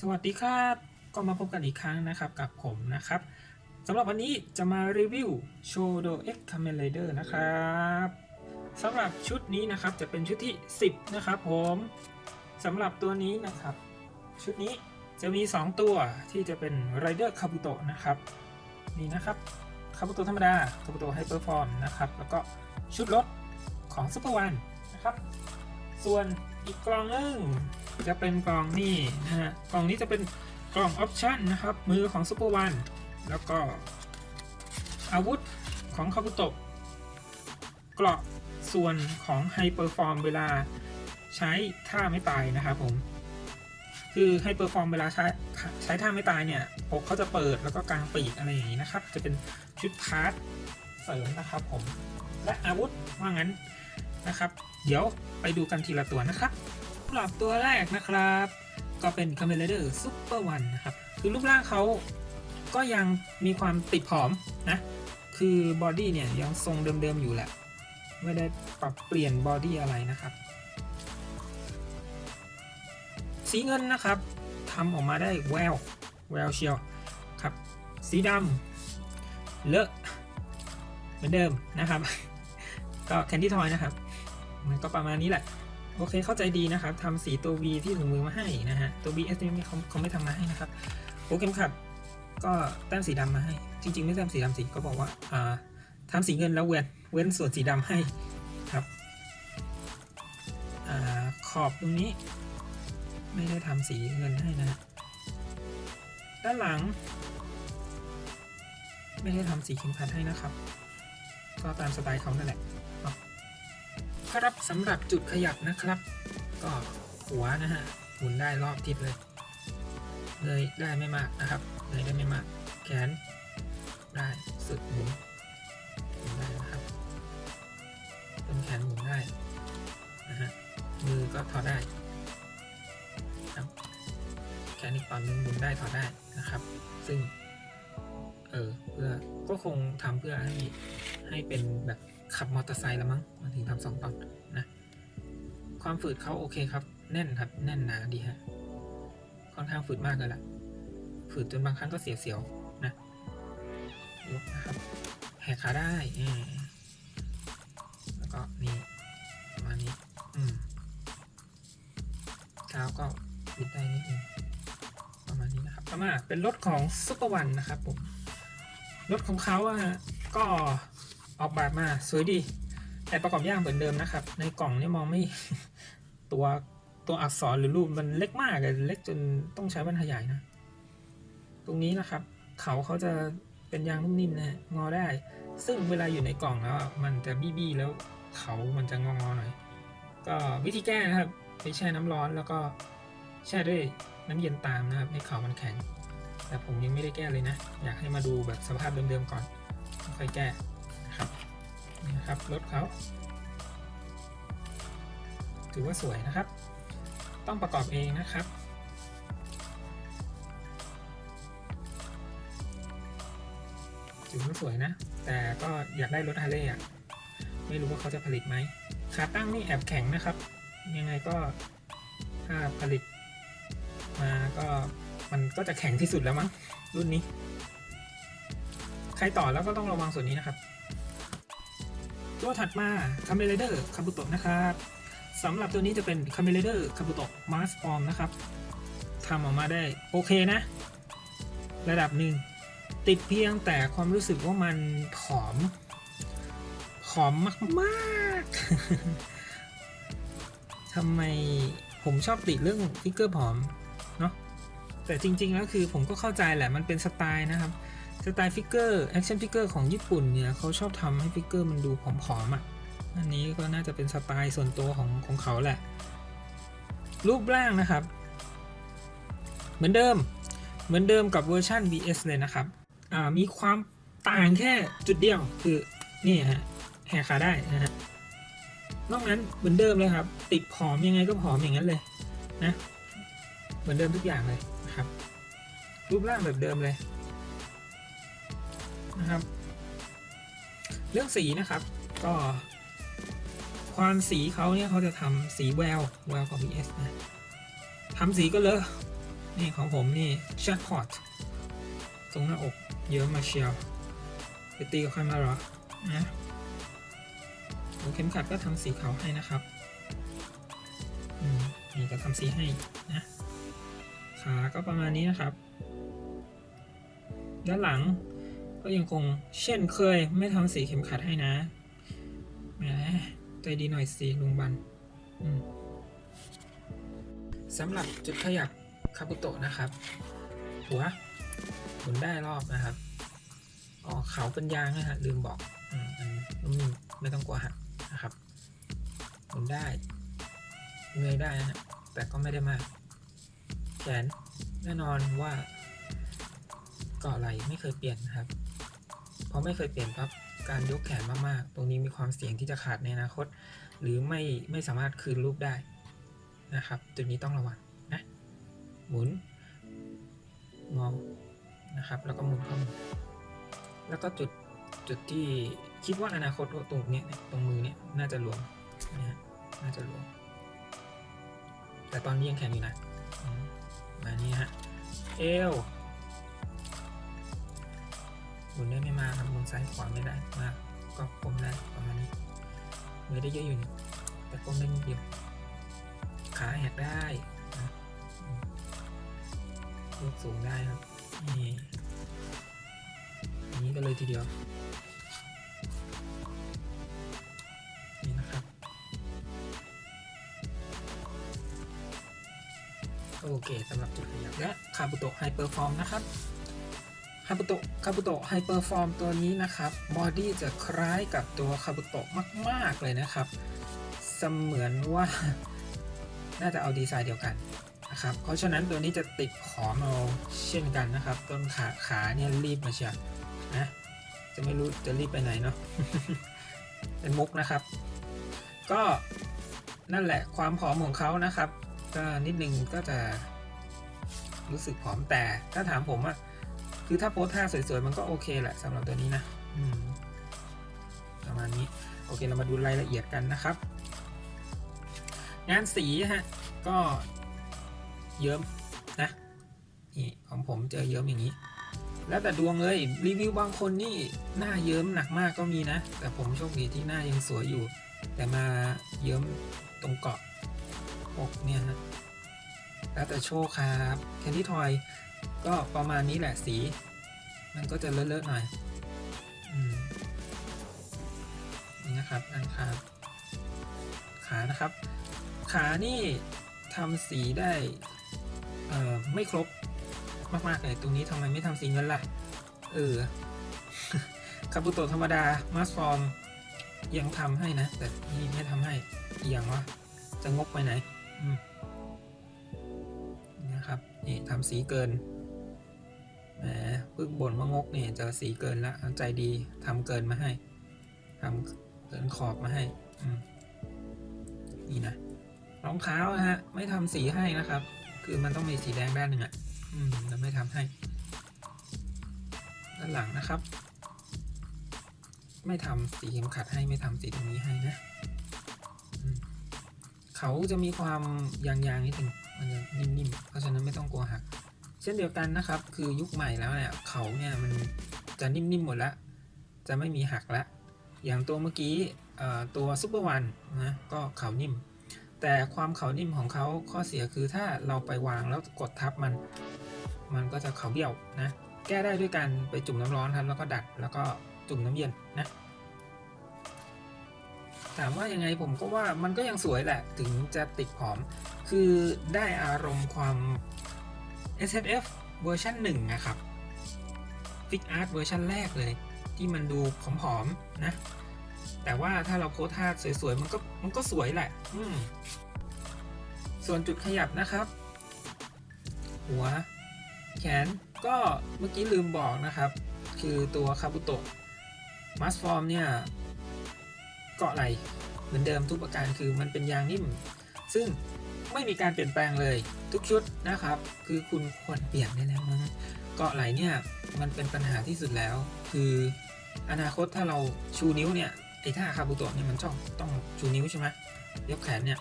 สวัสดีครับก็มาพบกันอีกครั้งนะครับกับผมนะครับสำหรับวันนี้จะมารีวิว s h o d o X Kamen Rider นะครับสำหรับชุดนี้นะครับจะเป็นชุดที่ 10 นะครับผมสำหรับตัวนี้นะครับ ชุดนี้จะมี 2 ตัวที่จะเป็น Rider Kabuto นะครับนี่นะครับคาบุโตธรรมดาคาบุโตไฮเปอร์ฟอร์มนะครับแล้วก็ชุดรถของ Super One นนะครับ ส่วนอีกกล่องหนึง จะเป็นกล่องนี่นะฮะกล่องนี้จะเป็นกล่องออปชั่นนะครับ มือของซูเปอร์วันแล้วก็อาวุธของคาบุโตะเกราะส่วนของไฮเปอร์ฟอร์มเวลาใช้ท่าไม่ตายนะครับผมคือไฮเปอร์ฟอร์มเวลาใช้ใช้ท่าไม่ตายเนี่ยอกเขาจะเปิดแล้วก็กลางปีกอะไรอย่างนี้นะครับ จะเป็นชุดพาร์ทเสริมนะครับผมและอาวุธว่างั้นนะครับ เดี๋ยวไปดูกันทีละตัวนะครับ สำหรับตัวแรกนะครับ ก็เป็น c a m e l a d e r Super One นะครับ คือรูปร่างเขาก็ยังมีความติดผอมนะ คือบอดี้เนี่ยยังทรงเดิมๆอยู่แหละ ไม่ได้ปรับเปลี่ยนบอดี้อะไรนะครับ สีเงินนะครับทำออกมาได้แววแววเชียวครับ สีดำเลอะเหมือนเดิมนะครับ ก็แคนดี้ทอยนะครับ มันก็ประมาณนี้แหละ โอเคเข้าใจดีนะครับทำสีตัว V ที่ถุงมือมาให้นะฮะ ตัว BS นี่เขาเขาไม่ทำมาให้นะครับโปรแกรมขับก็แต้มสีดำมาให้ จริง ๆ ไม่แต้มสีดำสีก็บอกว่าอ่าทำสีเงินแล้วเว้นเว้นส่วนสีดำให้ครับอาขอบตรงนี้ ไม่ได้ทำสีเงินให้นะฮะด้านหลัง ไม่ได้ทำสีเข็มขัดให้นะครับ ก็ตามสไตล์เขานั่นแหละ ครับสำหรับจุดขยับนะครับ ก็หัวนะฮะหมุนได้รอบทิศเลย เลยได้ไม่มากนะครับ เลยได้ไม่มาก แขนได้สุดหมุนหมุนได้นะครับต้นแขนหมุนได้นะฮะมือก็ถอดได้ครับแขนอีกตอนนึงหมุนได้ถอดได้นะครับ ซึ่งเออเพื่อก็คงทำเพื่อให้ให้เป็นแบบ ขับมอเตอร์ไซค์ละมั้งมันถึงทำสองตอนนะความฝืดเขาโอเคครับ แน่นครับ แน่นหนาดีฮะค่อนข้างฝืดมากเลยล่ะ ฝืดจนบางครั้งก็เสียวๆนะยกนะครับแหกขาได้อ่าแล้วก็นี่ประมาณนี้ อืมเท้าก็บิดได้นิดนึงประมาณนี้นะครับต่อมาเป็นรถของซุปเปอร์วันนะครับผมรถของเขาอะฮะก็ ออกแบบมาสวยดี แต่ประกอบยากเหมือนเดิมนะครับ ในกล่องนี่มองไม่ตัวตัวอักษรหรือรูปมันเล็กมากเลยเล็กจนต้องใช้บรรขยายนะ ตรงนี้นะครับ เขาเขาจะเป็นยางนุ่มนิ่มนะงอได้ ซึ่งเวลาอยู่ในกล่องแล้วมันจะบี้ๆแล้วเขามันจะงองอๆหน่อย ก็วิธีแก้นะครับไปแช่น้ำร้อนแล้วก็แช่ด้วยน้ำเย็นตามนะครับให้เขามันแข็ง แต่ผมยังไม่ได้แก้เลยนะ อยากให้มาดูแบบสภาพเดิมๆก่อนค่อยแก้ นี่นะครับรถเขาถือว่าสวยนะครับ ต้องประกอบเองนะครับถือว่าสวยนะ แต่ก็อยากได้รถฮาร์เลย์อะไม่รู้ว่าเขาจะผลิตไหมขาตั้งนี่แอบแข็งนะครับ ยังไงก็ถ้าผลิตมาก็มันก็จะแข็งที่สุดแล้วมั้งรุ่นนี้ ใครต่อแล้วก็ต้องระวังส่วนนี้นะครับ ตัวถัดมาคาเมเลเดอร์คาบุโตะนะครับสำหรับตัวนี้จะเป็นคาเมเลเดอร์คาบุโตะมาสฟอร์มนะครับทำออกมาได้โอเคนะ ระดับหนึ่ง ติดเพียงแต่ความรู้สึกว่ามันผอม ผอมมากๆทำไมผมชอบติดเรื่องฟิกเกอร์ผอม เนาะแต่จริง ๆ แล้วคือผมก็เข้าใจแหละมันเป็นสไตล์นะครับ สไตล์ฟิกเกอร์แอคชั่นฟิกเกอร์ของญี่ปุ่นเนี่ยเขาชอบทำให้ฟิกเกอร์มันดูผอมๆอะอันนี้ก็น่าจะเป็นสไตล์ส่วนตัวของของเขาแหละ รูปร่างนะครับ เหมือนเดิม เหมือนเดิมกับเวอร์ชัน VS เลยนะครับอ่ามีความต่างแค่จุดเดียวคือนี่ฮะแหกขาได้นะฮะนอกนั้นเหมือนเดิมเลยครับ ติดผอมยังไงก็ผอมอย่างนั้นเลยนะ เหมือนเดิมทุกอย่างเลยนะครับ รูปร่างแบบเดิมเลย นะครับ เรื่องสีนะครับ ก็ ความสีเขาเนี่ยเขาจะทำสีแววแววของ VS นะทำสีก็เลอะนี่ของผมนี่แจ็คพอตตรงหน้าอกเยอะมาเชียวไปตีกับใครมาหรอนะหัวเข็มขัดก็ทำสีขาวให้นะครับนี่ก็ทำสีให้นะขาก็ประมาณนี้นะครับ ด้านหลัง ก็ยังคงเช่นเคยไม่ทำสีเข็มขัดให้นะแหมใจดีหน่อยสิลุงบันอืมสำหรับจุดขยับคาบุโตะนะครับ หัวหมุนได้รอบนะครับอ๋อเขาเป็นยางนะฮะลืมบอกอืมอันนุ่มๆไม่ต้องกลัวหักนะครับหมุนได้เงยได้นะฮะแต่ก็ไม่ได้มาก แขนแน่นอนว่าเกาะไหลไม่เคยเปลี่ยนนะครับ เพราไม่เคยเปลี่ยนปั๊บการยกแขนมากๆ ตรงนี้มีความเสี่ยงที่จะขาดในอนาคต หรือไม่ไม่สามารถคืนรูปได้นะครับ จุดนี้ต้องระวังนะหมุนงอนะครับ แล้วก็หมุนเข้ามือแล้วก็จุดจุดที่คิดว่าอนาคตตรงเนี้ยตรงมือเนี่ยน่าจะหลวมนะฮะน่าจะหลวมแต่ตอนนี้ยังแข็งอยู่นะมานี่ฮะเอว หมุนได้ไม่มากครับหมุนซ้ายขวาไม่ได้มากก็ก้มได้ประมาณนี้เนื้อได้เยอะอยู่นี่แต่ก้มได้นิดเดียวขาแหกได้นะอืมยกสูงได้ครับนี่อย่างนี้ก็เลยทีเดียวนี่นะครับโอเคสำหรับจุดขยับและคาบุโตะไฮเปอร์ฟอร์มนะครับ คาบุโตะคาบุโตะไฮเปอร์ฟอร์มตัวนี้นะครับบอดี้จะคล้ายกับตัวคาบุโตะมาก ๆ เลยนะครับ เสมือนว่าน่าจะเอาดีไซน์เดียวกันนะครับ เพราะฉะนั้นตัวนี้จะติดขอมเอาเช่นกันนะครับ ต้นขาขาเนี่ยรีบมาเชียนะจะไม่รู้จะรีบไปไหนเนาะเป็นมุกนะครับ ก็นั่นแหละความผอมของเขานะครับ ก็นิดนึงก็จะรู้สึกผอมแต่ถ้าถามผมอะ คือถ้าโพสท่าสวยๆ มันก็โอเคแหละสำหรับตัวนี้นะประมาณนี้ โอเคเรามาดูรายละเอียดกันนะครับ งานสีฮะ ก็เยิ้มนะนี่ของผมเจอเยิ้มอย่างนี้ แล้วแต่ดวงเลยรีวิวบางคนนี่หน้าเยิ้มหนักมากก็มีนะ แต่ผมโชคดีที่หน้ายังสวยอยู่ แต่มาเยิ้มตรงเกาะอกเนี่ยฮะแล้วแต่โชคครับแคนดี้ทอย ก็ประมาณนี้แหละสี มันก็จะเลอะๆหน่อยอืมนี่นะครับอันขาขานะครับ ขานี่ทำสีได้ไม่ครบมากๆเลยตรงนี้ทำไมไม่ทำสีเงินล่ะ เออคาบุโตะธรรมดามาสฟอร์มยังทำให้นะ แต่นี่ไม่ทำให้อีกอย่างวะจะงกไปไหนนะครับนี่ทำสีเกิน แหมพึ่งบ่นว่างกเนี่ยเจอสีเกินละใจดีทำเกินมาให้ทำเกินขอบมาให้อืนี่นะรองเท้านะฮะ ไม่ทำสีให้นะครับ คือมันต้องมีสีแดงด้านหนึ่งอะอืมแล้วไม่ทำให้ ด้านหลังนะครับ ไม่ทำสีเข็มขัดให้ไม่ทำสีตรงนี้ให้นะเขาจะมีความยางๆนิดนึงมันจะนิ่มๆ เพราะฉะนั้นไม่ต้องกลัวหัก ช่นเดียวกันนะครับ คือยุคใหม่แล้วเนี่ยเขาเนี่ยมันจะนิ่มๆหมดแล้วจะไม่มีหักแล้วอย่างตัวเมื่อกี้ตัวซุปเปอร์วันนะก็เขานิ่ม แต่ความเขานิ่มของเขาข้อเสียคือถ้าเราไปวางแล้วกดทับมัน มันก็จะเขาเบี้ยวนะแก้ได้ด้วยการไปจุ่มน้ำร้อนครับแล้วก็ดัดแล้วก็จุ่มน้ำเย็นนะถามว่ายังไงผมก็ว่ามันก็ยังสวยแหละ ถึงจะติดผอม คือได้อารมณ์ความ SFF เวอร์ชัน1นะครับ Fix Art เวอร์ชันแรกเลย ที่มันดูผอมๆนะ แต่ว่าถ้าเราโพสท่าสวยๆ มันก็มันก็สวยแหละ อืมส่วนจุดขยับนะครับ หัว แขนก็เมื่อกี้ลืมบอกนะครับ คือตัวคาบุโตะมัสฟอร์มเนี่ย เกาะไหลเหมือนเดิมทุกประการคือมันเป็นยางนิ่ม ซึ่ง ไม่มีการเปลี่ยนแปลงเลยทุกชุดนะครับ คือคุณควรเปลี่ยนได้แล้วมั้งเกาะไหลเนี่ยมันเป็นปัญหาที่สุดแล้ว คืออนาคตถ้าเราชูนิ้วเนี่ยไอ้ท่าคาบุโตะเนี่ยมันต้องต้องชูนิ้วใช่ไหมยกแขนเนี่ย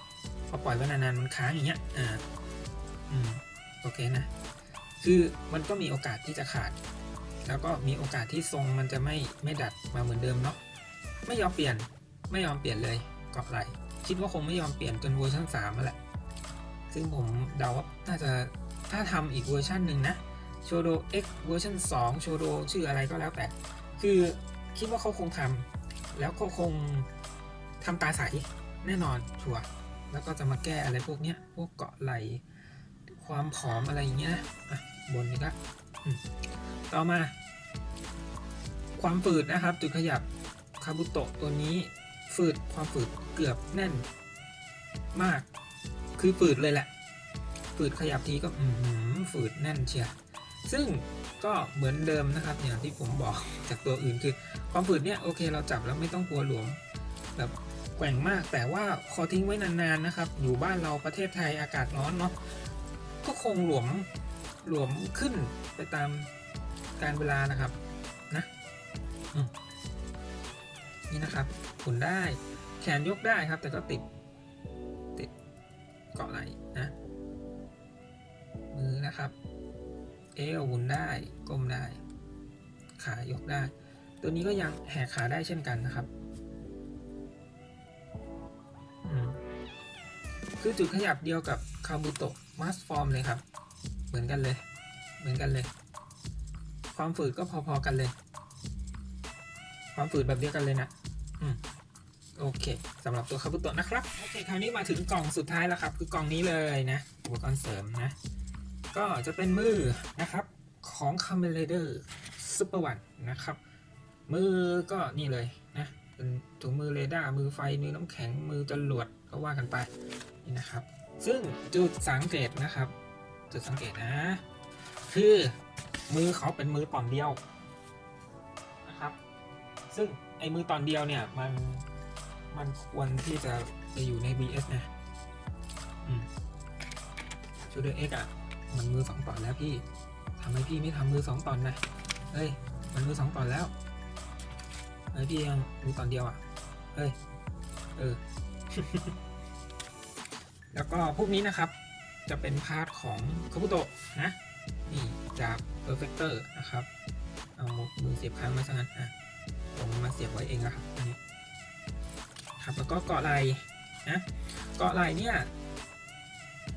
พอปล่อยไว้นานๆมันค้างอย่างเงี้ยอ่าอืมโอเคนะคือมันก็มีโอกาสที่จะขาด แล้วก็มีโอกาสที่ทรงมันจะไม่ไม่ดัดมาเหมือนเดิมเนาะไม่ยอมเปลี่ยนไม่ยอมเปลี่ยนเลยเกาะไหลคิดว่าคงไม่ยอมเปลี่ยนจนเวอร์ชัน3มาแหละ ซึ่งผมเดาว่าน่าจะถ้าทำอีกเวอร์ชันหนึ่งนะโชโด X เวอร์ชัน2โชโดชื่ออะไรก็แล้วแต่ คือคิดว่าเขาคงทำแล้วเขาคงทำตาใสแน่นอนชัวร์แล้วก็จะมาแก้อะไรพวกเนี้ย พวกเกาะไหล ความผอมอะไรอย่างเงี้ยนะอะบนนี้ละต่อมา ความฝืดนะครับ จุดขยับคาบุโตะตัวนี้ฝืดความฝืดเกือบแน่นมาก คือฝืดเลยแหละ ฝืดขยับทีก็ฝืดแน่นเชียซึ่งก็เหมือนเดิมนะครับอย่างที่ผมบอกจากตัวอื่นคือความฝืดเนี่ยโอเคเราจับแล้วไม่ต้องกลัวหลวมแบบแกว่งมากแต่ว่าพอทิ้งไว้นานๆนะครับ อยู่บ้านเราประเทศไทยอากาศร้อนเนาะก็คงหลวมหลวมขึ้นไปตามการเวลานะครับนะนี่นะครับหมุนได้แขนยกได้ครับแต่ก็ติด เกาะไหล่นะ มือนะครับ เอวหมุนได้ก้มได้ ขายกได้ ตัวนี้ก็ยังแหกขาได้เช่นกันนะครับคือจุดขยับเดียวกับคาบุโตะมัสฟอร์มเลยครับ เหมือนกันเลย เหมือนกันเลย ความฝืดก็พอๆกันเลย ความฝืดแบบเดียวกันเลยนะ อืม โอเคสำหรับตัวคาบุโตะนะครับ โอเคคราวนี้มาถึงกล่องสุดท้ายแล้วครับ คือกล่องนี้เลยนะ อุปกรณ์เสริมนะ ก็จะเป็นมือนะครับของ c a m e l a d e r Super One นะครับ มือก็นี่เลยนะเป็นถุงมือเรดาร์มือไฟมือน้ำแข็งมือจรวดก็ว่ากันไปนี่นะครับ ซึ่งจุดสังเกตนะครับ จุดสังเกตนะ คือมือเขาเป็นมือตอนเดียวนะครับ ซึ่งไอ้มือตอนเดียวเนี่ยมัน มันควรที่จะไปอยู่ใน BS นะชูเดอร์เอ็กอะมันมือสองตอนแล้วพี่ทำไมพี่ไม่ทำมือสองตอนนะเฮ้ย มันมือสองตอนแล้วเฮ้ยพี่ยังมือตอนเดียวอะ เฮ้ย เออ แล้วก็พวกนี้นะครับ จะเป็นพาร์ทของคาบุโตะนะ นี่จาก Perfector นะครับ เอามือเสียบค้างไว้ซะงั้นอะผมมาเสียบไว้เองนะครับอันนี้ ครับแล้วก็เกาะไหล่นะเกาะไหล่เนี่ย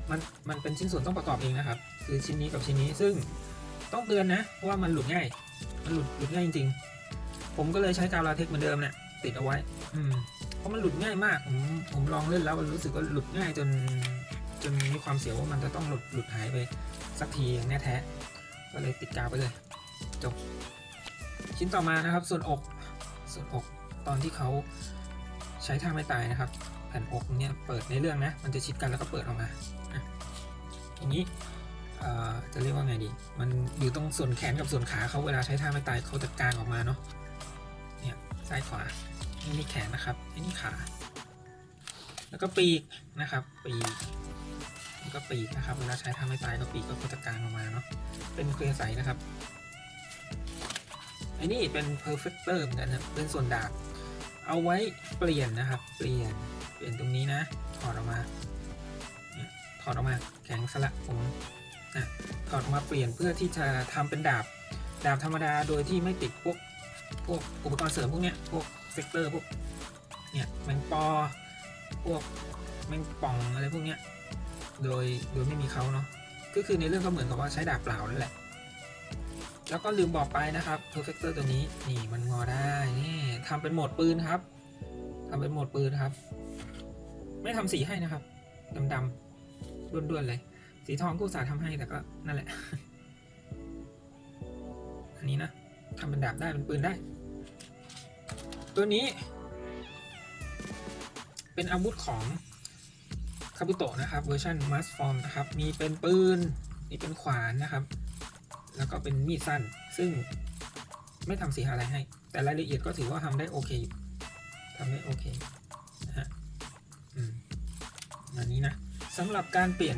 มันมันเป็นชิ้นส่วนต้องประกอบเองนะครับ คือชิ้นนี้กับชิ้นนี้ซึ่งต้องเตือนนะเพราะว่ามันหลุดง่าย มันหลุดหลุดง่ายจริงๆ ผมก็เลยใช้กาวลาเทคเหมือนเดิมเนี่ยติดเอาไว้ อืมเพราะมันหลุดง่ายมาก ผมผมลองเล่นแล้วมันรู้สึกว่าหลุดง่ายจนจนมีความเสียวว่ามันจะต้องหลุดหลุดหายไปสักทีอย่างแน่แท้ ก็เลยติดกาวไปเลยจบชิ้นต่อมานะครับ ส่วนอกส่วนอกตอนที่เขา ใช้ท่าไม่ตายนะครับ แผ่นอกเนี่ยเปิดในเรื่องนะ มันจะชิดกันแล้วก็เปิดออกมาอะอย่างนี้จะเรียกว่าไงดี มันอยู่ตรงส่วนแขนกับส่วนขาเขาเวลาใช้ท่าไม่ตายเขาจะกางออกมาเนาะ เนี่ยซ้ายขวา นี่นี่แขนนะครับอันนี้ขา แล้วก็ปีกนะครับ ปีกแล้วก็ปีกนะครับ เวลาใช้ท่าไม่ตายก็ปีกก็จะกางออกมาเนาะ เป็นเคลียร์ใสนะครับไอ้นี่เป็น perfector เหมือนกันนะเป็นส่วนดาบ เอาไว้เปลี่ยนนะครับ เปลี่ยน เปลี่ยนตรงนี้นะ ถอดออกมา ถอดออกมา แข็งสละผมอะถอดออกมาเปลี่ยนเพื่อที่จะทำเป็นดาบ ดาบธรรมดาโดยที่ไม่ติดพวก พวกอุปกรณ์เสริมพวกเนี้ย พวกเซกเตอร์พวก เนี่ยแมงปอ พวกแมงป่องอะไรพวกเนี้ย โดย โดยไม่มีเขาเนาะ ก็คือในเรื่องก็เหมือนกับว่าใช้ดาบเปล่านั่นแหละ แล้วก็ลืมบอกไปนะครับ perfector ตัวนี้นี่มันงอได้นี่ทำเป็นโหมดปืนครับทำเป็นโหมดปืนครับ ไม่ทำสีให้นะครับดำๆด้วนๆเลย สีทองกูสาทำให้แต่ก็นั่นแหละ อันนี้นะทำเป็นดาบได้เป็นปืนได้ ตัวนี้ เป็นอาวุธของคาบุโตะนะครับเวอร์ชันมัสฟอร์มนะครับ มีเป็นปืน มีเป็นขวานนะครับ แล้วก็เป็นมีดสั้น ซึ่งไม่ทำสีหาอะไรให้ แต่รายละเอียดก็ถือว่าทำได้โอเคอยู่ทำได้โอเคนะฮะอืมอันนี้นะสำหรับการเปลี่ยน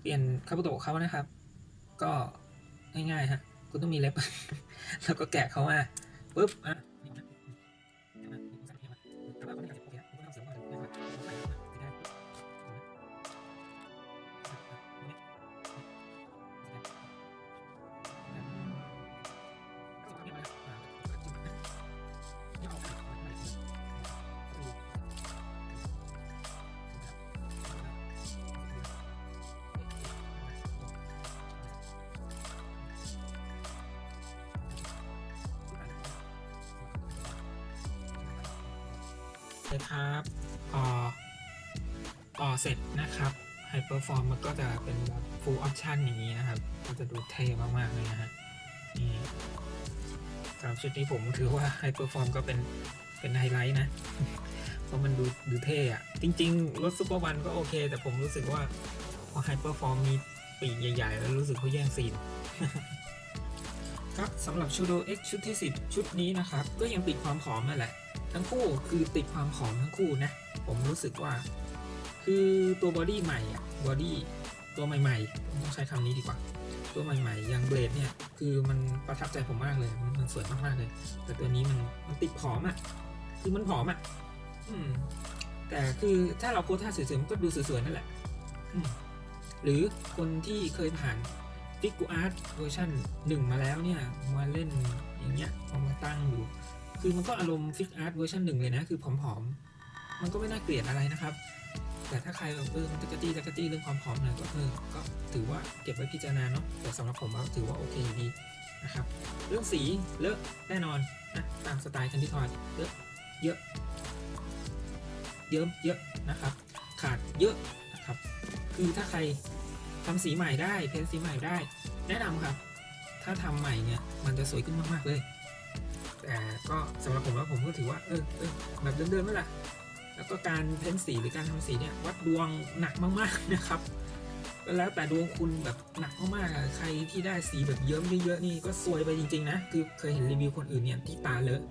เปลี่ยนคาบุโตะเขานะครับ ก็ง่ายๆฮะคุณต้องมีเล็บ แล้วก็แกะเขามาปุ๊บอะ เลยครับพอต่อเสร็จนะครับไฮเปอร์ฟอร์มมันก็จะเป็นแบบ full option อย่างนี้นะครับ ก็จะดูเท่มาก ๆ เลยนะฮะนี่สำหรับชุดนี้ผมถือว่าไฮเปอร์ฟอร์มก็เป็นเป็นไฮไลท์นะ เพราะมันดูดูเท่อะจริง ๆ รถซูเปอร์วันก็โอเค แต่ผมรู้สึกว่าพอไฮเปอร์ฟอร์มมีปีกใหญ่ ๆ แล้วรู้สึกเขาแย่งซีนครับสำหรับชูโด X ชุดที่ 10 ชุดนี้นะครับ ก็ยังติดความผอมแหละ ทั้งคู่คือติดความผอมทั้งคู่นะ ผมรู้สึกว่า คือตัวบอดี้ใหม่อะบอดี้ตัวใหม่ๆต้องใช้คำนี้ดีกว่า ตัวใหม่ๆอย่างเบลดเนี่ยคือมันประทับใจผมมากเลย มันสวยมากๆเลย แต่ตัวนี้มันมันติดผอมอะคือมันผอมอะอืม แต่คือถ้าเราโพสท่าสวยๆมันก็ดูสวยๆนั่นแหละหรือคนที่เคยผ่านฟิกกูอาร์ตเวอร์ชันหนึ่งมาแล้วเนี่ยมาเล่นอย่างเงี้ยเอามาตั้งอยู่ คือมันก็อารมณ์ฟิกอาร์ตเวอร์ชันหนึ่งเลยนะ คือผอมๆ มันก็ไม่น่าเกลียดอะไรนะครับ แต่ถ้าใครแบบเออมันตะกะจี้ตะกะจี้เรื่องความผอมหน่ยก็เออก็ถือว่าเก็บไว้พิจารณาเนาะแต่สำหรับผมว่าถือว่าโอเคดีนะครับ เรื่องสีเลอะแน่นอนนะตามสไตล์คันที่ทอยเลอะเยอะ เยอะเยอะนะครับ ขาดเยอะนะครับ คือถ้าใครทำสีใหม่ได้ เพ้นสีใหม่ได้ แนะนำครับ ถ้าทำใหม่เนี่ยมันจะสวยขึ้นมากๆเลย แต่ก็สำหรับผมแล้วผมก็ถือว่าเออเออแบบเดิมๆนั่นแหละแล้วก็การเพ้นสีหรือการทำสีเนี่ยวัดดวงหนักมากๆนะครับแล้วแต่ดวงคุณแบบหนักมากๆใครที่ได้สีแบบเยิ้มเยอะๆนี่ก็ซวยไปจริงๆนะคือเคยเห็นรีวิวคนอื่นเนี่ยที่ตาเลอะ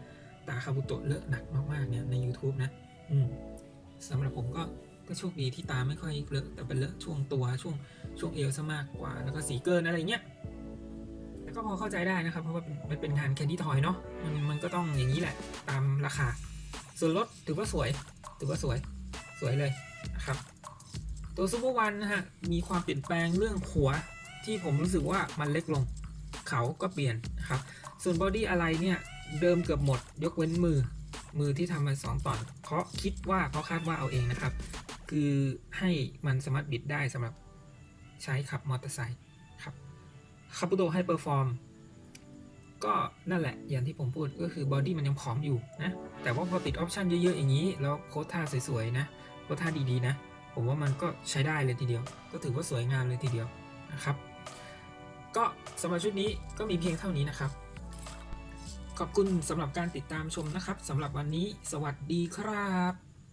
ตาคาบุโตะเลอะหนักมากๆเนี่ยใน YouTube นะ อืมสำหรับผมก็ก็โชคดีที่ตาไม่ค่อยเลอะแต่เป็นเลอะช่วงตัวช่วงช่วงเอวซะมากกว่า แล้วก็สีเกินอะไรเงี้ย แต่ก็พอเข้าใจได้นะครับ เพราะว่ามันเป็นงานแคนดี้ทอยเนาะมันมันก็ต้องอย่างนี้แหละ ตามราคา ส่วนรถถือว่าสวย ถือว่าสวย สวยเลยนะครับ ตัวซูเปอร์วันนะฮะ มีความเปลี่ยนแปลงเรื่องหัวที่ผมรู้สึกว่ามันเล็กลง เขาก็เปลี่ยนนะครับ ส่วนบอดี้อะไรเนี่ย เดิมเกือบหมด ยกเว้นมือ มือที่ทำมาสองตอนเพราะคิดว่าเพราะคาดว่าเอาเองนะครับ คือให้มันสามารถบิดได้สำหรับใช้ขับมอเตอร์ไซค์ ครับคาปูโตไฮเปอร์ฟอร์มก็นั่นแหละอย่างที่ผมพูดก็คือบอดี้มันยังผอมอยู่นะ แต่ว่าพอติดออปชันเยอะๆอย่างนี้ แล้วโค้ดท่าสวยๆนะโค้ดท่าดีๆนะ ผมว่ามันก็ใช้ได้เลยทีเดียว ก็ถือว่าสวยงามเลยทีเดียวนะครับ ก็สำหรับชุดนี้ก็มีเพียงเท่านี้นะครับ ขอบคุณสำหรับการติดตามชมนะครับสำหรับวันนี้ สวัสดีครับ